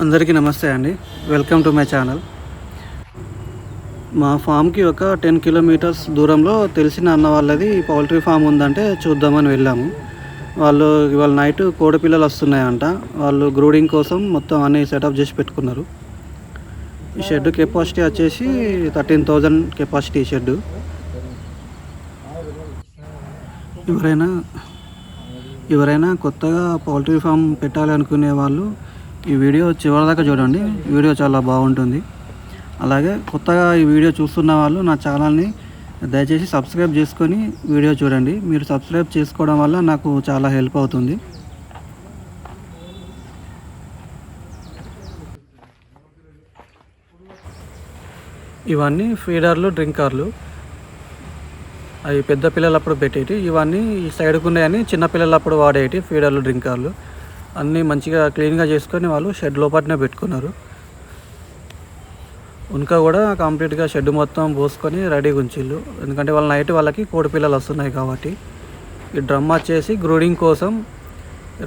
అందరికీ నమస్తే అండి. వెల్కమ్ టు మై ఛానల్ మా ఫామ్కి ఒక టెన్ కిలోమీటర్స్ దూరంలో తెలిసిన అన్న వాళ్ళది పౌల్ట్రీ ఫామ్ ఉందంటే చూద్దామని వెళ్ళాము. వాళ్ళు ఇవాళ నైట్ కోడపిల్లలు వస్తున్నాయంట. వాళ్ళు గ్రూడింగ్ కోసం మొత్తం అన్ని సెటప్ చేసి పెట్టుకున్నారు. ఈ షెడ్ కెపాసిటీ వచ్చేసి థర్టీన్ థౌజండ్ కెపాసిటీ షెడ్. ఎవరైనా ఎవరైనా కొత్తగా పౌల్ట్రీ ఫామ్ పెట్టాలనుకునే వాళ్ళు ఈ వీడియో చివరిదాకా చూడండి. వీడియో చాలా బాగుంటుంది. అలాగే కొత్తగా ఈ వీడియో చూస్తున్న వాళ్ళు నా ఛానల్ని దయచేసి సబ్స్క్రైబ్ చేసుకొని వీడియో చూడండి. మీరు సబ్స్క్రైబ్ చేసుకోవడం వల్ల నాకు చాలా హెల్ప్ అవుతుంది. ఇవన్నీ ఫీడర్లు డ్రింకర్లు. అవి పెద్ద పిల్లలప్పుడు పెట్టేటి. ఇవన్నీ ఈ సైడ్కు ఉన్నాయని చిన్నపిల్లలప్పుడు వాడేటి ఫీడర్లు డ్రింకర్లు. అన్నీ మంచిగా క్లీన్గా చేసుకొని వాళ్ళు షెడ్ లోపలనే పెట్టుకున్నారు. ఉనక కూడా కంప్లీట్గా షెడ్ మొత్తం పోసుకొని రెడీగా ఉంచిళ్ళు ఎందుకంటే వాళ్ళ నైట్ వాళ్ళకి కోడి పిల్లలు వస్తున్నాయి కాబట్టి. ఈ డ్రమ్ వచ్చేసి గ్రూడింగ్ కోసం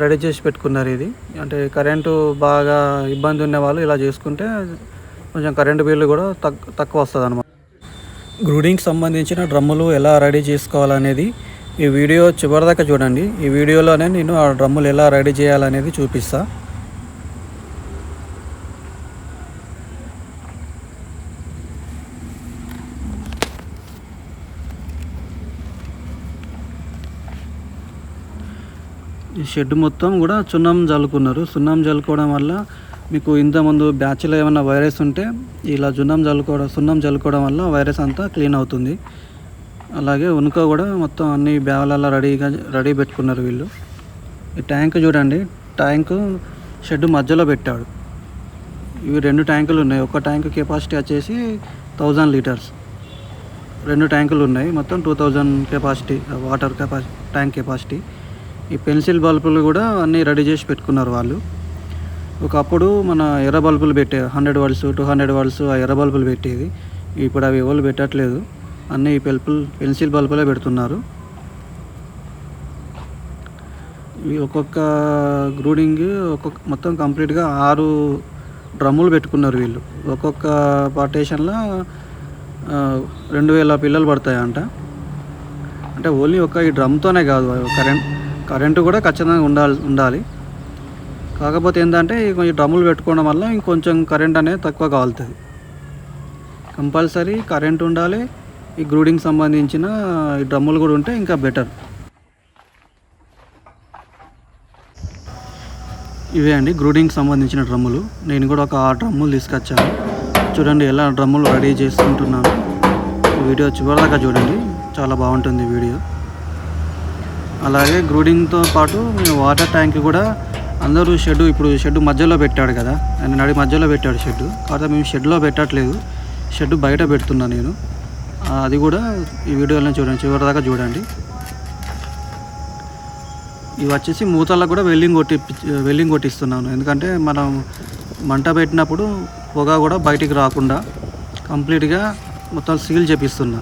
రెడీ చేసి పెట్టుకున్నారు ఇది. అంటే కరెంటు బాగా ఇబ్బంది ఉన్న వాళ్ళు ఇలా చేసుకుంటే కొంచెం కరెంటు బిల్లు కూడా తక్కువ వస్తుంది అనమాట గ్రూడింగ్కి సంబంధించిన డ్రమ్ములు ఎలా రెడీ చేసుకోవాలనేది ఈ వీడియో చివరిదాకా చూడండి. ఈ వీడియోలోనే నేను ఆ డ్రమ్ములు ఎలా రెడీ చేయాలనేది చూపిస్తా. ఈ షెడ్ మొత్తం కూడా సున్నం జల్లుకున్నారు. సున్నం జల్లుకోవడం వల్ల మీకు ఇంతకుముందు బ్యాచ్లో ఏమైనా వైరస్ ఉంటే ఇలా సున్నం జల్లుకోవడం సున్నం జల్లుకోవడం వల్ల వైరస్ అంతా క్లీన్ అవుతుంది. అలాగే ఉనుక కూడా మొత్తం అన్ని బ్యాగులలో రెడీగా రెడీ పెట్టుకున్నారు వీళ్ళు. ఈ ట్యాంక్ చూడండి ట్యాంకు షెడ్ మధ్యలో పెట్టాడు. ఇవి రెండు ట్యాంకులు ఉన్నాయి. ఒక ట్యాంక్ కెపాసిటీ వచ్చేసి థౌజండ్ లీటర్స్. రెండు ట్యాంకులు ఉన్నాయి. మొత్తం two thousand capacity water capacity tank capacity. ఈ పెన్సిల్ బల్బులు కూడా అన్నీ రెడీ చేసి పెట్టుకున్నారు వాళ్ళు. ఒకప్పుడు మన ఎర్ర బల్బులు పెట్టే hundred watts two hundred watts ఆ ఎర్ర బల్బులు పెట్టేది. ఇప్పుడు అవి ఎవరు పెట్టట్లేదు. అన్నీ పెల్పుల్ పెన్సిల్ బల్బులే పెడుతున్నారు. ఇవి ఒక్కొక్క గ్రూడింగ్ ఒక్కొక్క మొత్తం కంప్లీట్గా ఆరు డ్రమ్ములు పెట్టుకున్నారు వీళ్ళు. ఒక్కొక్క పార్టేషన్లో రెండు వేల పిల్లలు పడతాయంట. అంటే ఓన్లీ ఒక ఈ డ్రమ్తోనే కాదు కరెంట్ కరెంటు కూడా ఖచ్చితంగా ఉండాలి ఉండాలి. కాకపోతే ఏంటంటే ఈ కొంచెం డ్రమ్ములు పెట్టుకోవడం వల్ల ఇంకొంచెం కరెంట్ అనేది తక్కువ కాలుతుంది కంపల్సరీ కరెంట్ ఉండాలి ఈ గ్రూడింగ్ సంబంధించిన ఈ డ్రమ్ములు కూడా ఉంటే ఇంకా బెటర్. ఇవే అండి గ్రూడింగ్ సంబంధించిన డ్రమ్ములు. నేను కూడా ఒక ఆరు డ్రమ్ములు తీసుకొచ్చాను. చూడండి ఎలా డ్రమ్ములు రెడీ చేసుకుంటున్నాను. వీడియో చివరిదాకా చూడండి. చాలా బాగుంటుంది వీడియో. అలాగే గ్రూడింగ్తో పాటు మేము వాటర్ ట్యాంక్ కూడా అందరూ షెడ్ ఇప్పుడు షెడ్ మధ్యలో పెట్టాడు కదా. ఆయన నడి మధ్యలో పెట్టాడు షెడ్ కాకపోతే మేము షెడ్లో పెట్టట్లేదు. షెడ్ బయట పెడుతున్నా నేను. అది కూడా ఈ వీడియోలో చూడండి. చివరిదాకా చూడండి. ఇవి వచ్చేసి మూతలకు కూడా వెల్లింగ్ కొట్టి వెల్లింగ్ కొట్టిస్తున్నాను. ఎందుకంటే మనం మంట పెట్టినప్పుడు పొగ కూడా బయటికి రాకుండా కంప్లీట్గా మొత్తం సీల్ చేపిస్తున్నా.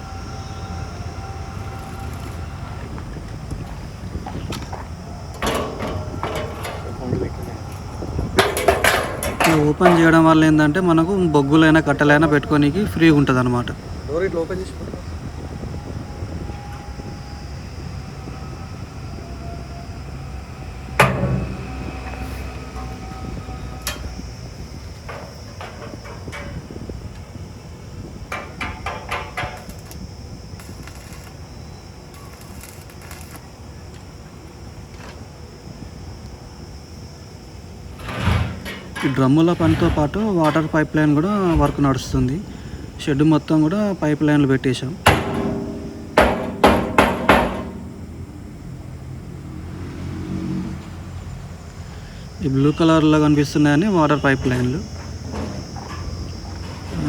ఓపెన్ చేయడం వల్ల ఏంటంటే మనకు బొగ్గులైనా కట్టెలైనా పెట్టుకోనికి ఫ్రీగా ఉంటుంది డోర్ ఇట్లా ఓపెన్ చేసి ఈ డ్రమ్ముల పనితో పాటు వాటర్ పైప్ లైన్ కూడా వర్క్ నడుస్తుంది. షెడ్ మొత్తం కూడా పైప్ లైన్లు పెట్టేశాం. ఈ బ్లూ కలర్లో కనిపిస్తున్నాయని వాటర్ పైప్ లైన్లు.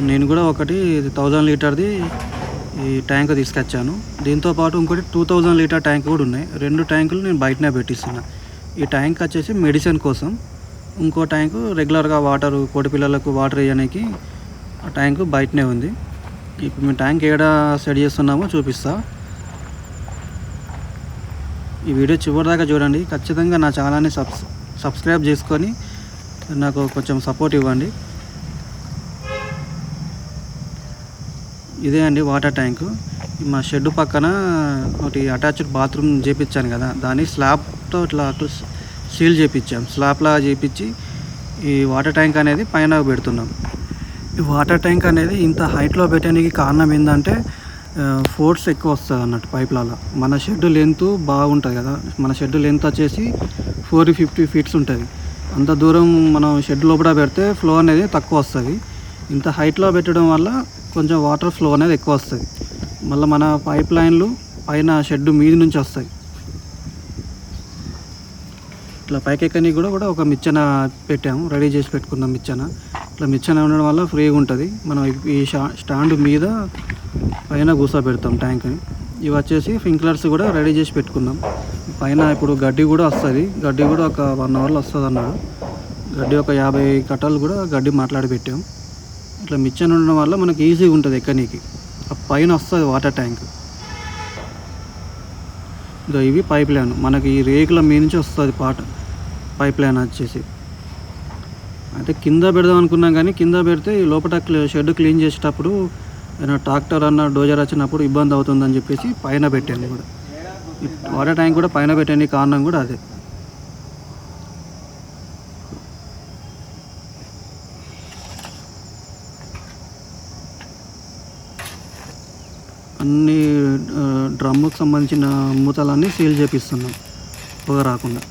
నేను కూడా ఒకటి థౌజండ్ లీటర్ది ఈ ట్యాంక్ తీసుకొచ్చాను. దీంతో పాటు ఇంకోటి టూ థౌజండ్ లీటర్ ట్యాంక్ కూడా ఉన్నాయి. రెండు ట్యాంకులు నేను బయటనే పెట్టిస్తున్నా. ఈ ట్యాంక్ వచ్చేసి మెడిసిన్ కోసం. ఇంకో ట్యాంకు రెగ్యులర్గా వాటర్ కోడి పిల్లలకు వాటర్ వేయడానికి ఆ ట్యాంకు బయటనే ఉంది. ఇప్పుడు మేము ట్యాంక్ ఎక్కడ సెట్ చేస్తున్నామో చూపిస్తా. ఈ వీడియో చివరిదాకా చూడండి. ఖచ్చితంగా నా ఛానల్ని సబ్స్ సబ్స్క్రైబ్ చేసుకొని నాకు కొంచెం సపోర్ట్ ఇవ్వండి. ఇదే అండి వాటర్ ట్యాంకు. మా షెడ్ పక్కన ఒకటి అటాచ్డ్ బాత్రూమ్ చేపించాను కదా. దాన్ని స్లాబ్తో ఇట్లా సీల్ చేపించాం. స్లాబ్లా చేపించి ఈ వాటర్ ట్యాంక్ అనేది పైన పెడుతున్నాం. ఈ వాటర్ ట్యాంక్ అనేది ఇంత హైట్లో పెట్టడానికి కారణం ఏంటంటే ఫోర్స్ ఎక్కువ వస్తుంది అన్నట్టు పైప్లలో మన షెడ్ లెంత్ బాగుంటుంది కదా. మన షెడ్ లెంత్ వచ్చేసి ఫోర్ ఫిఫ్టీ ఫీట్స్ ఉంటుంది. అంత దూరం మనం షెడ్ లోపల పెడితే ఫ్లో అనేది తక్కువ వస్తుంది. ఇంత హైట్లో పెట్టడం వల్ల కొంచెం వాటర్ ఫ్లో అనేది ఎక్కువ వస్తుంది. మళ్ళీ మన పైప్ లైన్లు పైన షెడ్ మీది నుంచి వస్తాయి. ఇట్లా పైకెక్కని కూడా కూడా ఒక మిచ్చన పెట్టాము. రెడీ చేసి పెట్టుకున్నాం మిచ్చన. ఇట్లా మిచ్చన ఉండడం వల్ల ఫ్రీగా ఉంటుంది. మనం ఈ స్టాండ్ మీద పైన కూర్చోబెడతాం ట్యాంక్ని. ఇవి వచ్చేసి ఫింక్లర్స్ కూడా రెడీ చేసి పెట్టుకున్నాం. పైన ఇప్పుడు గడ్డి కూడా వస్తుంది. గడ్డి కూడా ఒక వన్ అవర్లో వస్తుంది అన్నాడు. గడ్డి ఒక యాభై కట్టలు కూడా గడ్డి మాట్లాడి పెట్టాం. ఇట్లా మిచ్చన్ ఉండడం వల్ల మనకి ఈజీగా ఉంటుంది ఎక్కనీకి. ఆ పైన వస్తుంది వాటర్ ట్యాంక్. ఇదో ఇవి పైప్ లైన్. మనకి ఈ రేకుల మీ నుంచి వస్తుంది పాట. పైప్ లైన్ వచ్చేసి. అంటే కింద పెడదాం అనుకున్నాం కానీ కింద పెడితే లోపల షెడ్ క్లీన్ చేసేటప్పుడు ఏదైనా ట్రాక్టర్ అన్న డోజర్ వచ్చినప్పుడు ఇబ్బంది అవుతుందని చెప్పేసి పైన పెట్టండి కూడా. వాటర్ ట్యాంక్ కూడా పైన పెట్టండి కారణం కూడా అదే. అన్ని డ్రమ్ముకు సంబంధించిన మూతలన్నీ సీల్ చేపిస్తున్నాం. పొగ రాకుండా.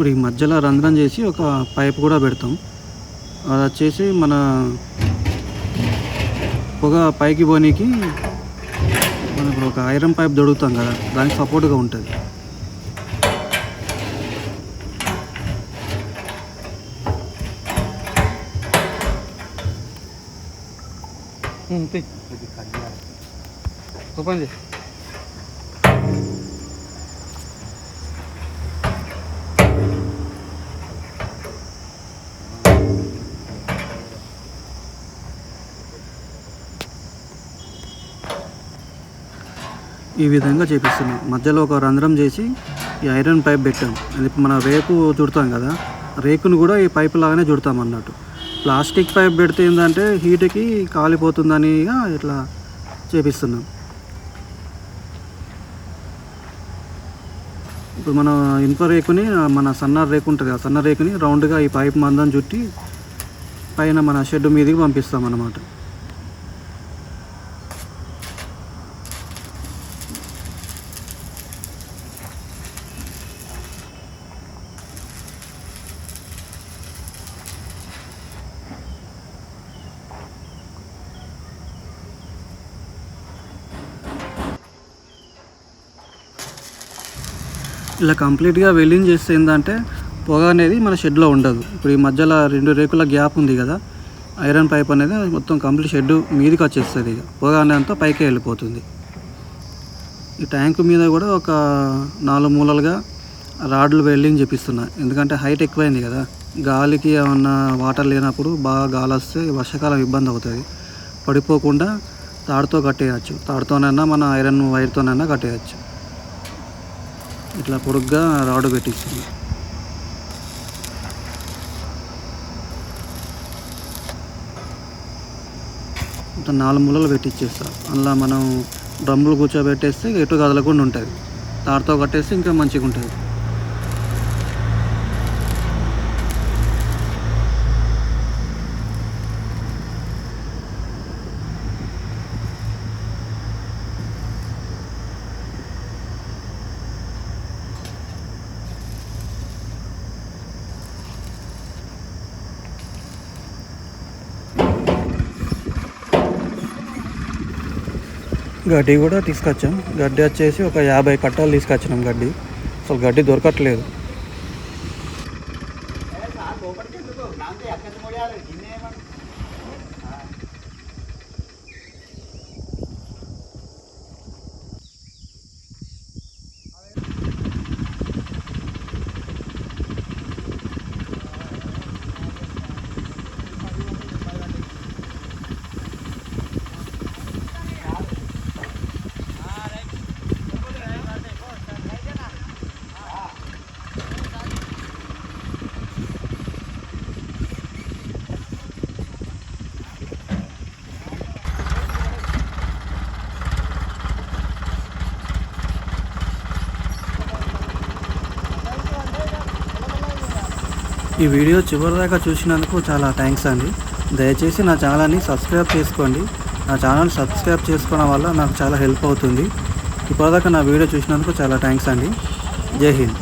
ఇప్పుడు ఈ మధ్యలో రంధ్రం చేసి ఒక పైప్ కూడా పెడతాం. అది వచ్చేసి మన పొగ పైకి పోనీకి మనం ఇప్పుడు ఒక ఐరన్ పైప్ దొడుగుతాం కదా దానికి సపోర్ట్గా ఉంటుంది. ఓపెన్ ఈ విధంగా చేపిస్తున్నాం. మధ్యలో ఒక రంధ్రం చేసి ఈ ఐరన్ పైప్ పెట్టాం. అది మన రేకు చుడతాం కదా రేకును కూడా ఈ పైప్ లాగానే చుడతాం అన్నట్టు. ప్లాస్టిక్ పైప్ పెడితే ఏంటంటే హీట్కి కాలిపోతుందని ఇట్లా చేపిస్తున్నాం. ఇప్పుడు మన ఇనుప రేకుని మన సన్న రేకు ఉంటుంది కదా సన్న రేకుని రౌండ్గా ఈ పైప్ మందం చుట్టి పైన మన షెడ్ మీదకి పంపిస్తాం అన్నమాట. ఇలా కంప్లీట్గా వెల్డింగ్ చేస్తే ఏంటంటే పొగ అనేది మన షెడ్లో ఉండదు. ఇప్పుడు ఈ మధ్యలో రెండు రేకుల గ్యాప్ ఉంది కదా ఐరన్ పైప్ అనేది మొత్తం కంప్లీట్ షెడ్ మీదకి వచ్చేస్తుంది ఇక. పొగ అనేది పైకి వెళ్ళిపోతుంది. ఈ ట్యాంక్ మీద కూడా ఒక నాలుగు మూలలుగా రాడ్లు వెల్డింగ్ చేపిస్తున్నా. ఎందుకంటే హైట్ ఎక్కువైంది కదా గాలికి ఏమన్నా వాటర్ లేనప్పుడు బాగా గాలి వస్తే వర్షాకాలం ఇబ్బంది అవుతుంది. పడిపోకుండా తాడుతో కట్టేయచ్చు. తాడుతోనైనా మన ఐరన్ వైర్తోనైనా కట్టేయచ్చు. ఇట్లా పొడుగ్గా రాడ్ పెట్టించింది. మొత్తం నాలుగు మూలలు పెట్టిచ్చేస్తా. అందులో మనం డ్రమ్ములు కూర్చోబెట్టేస్తే ఎటు కదలకుండా ఉంటుంది. తాడుతో కట్టేస్తే ఇంకా మంచిగా ఉంటుంది గడ్డి కూడా తీసుకొచ్చాం. గడ్డి వచ్చేసి ఒక యాభై కట్టాలు తీసుకొచ్చినాం గడ్డి. అసలు గడ్డి దొరకట్లేదు. ఈ వీడియో చివరిదాకా చూసినందుకు చాలా థ్యాంక్స్ అండి. దయచేసి నా ఛానల్ని సబ్స్క్రైబ్ చేసుకోండి. నా ఛానల్ సబ్స్క్రైబ్ చేసుకోవడం వల్ల నాకు చాలా హెల్ప్ అవుతుంది. ఇప్పటిదాకా నా వీడియో చూసినందుకు చాలా థ్యాంక్స్ అండి. జై హింద్.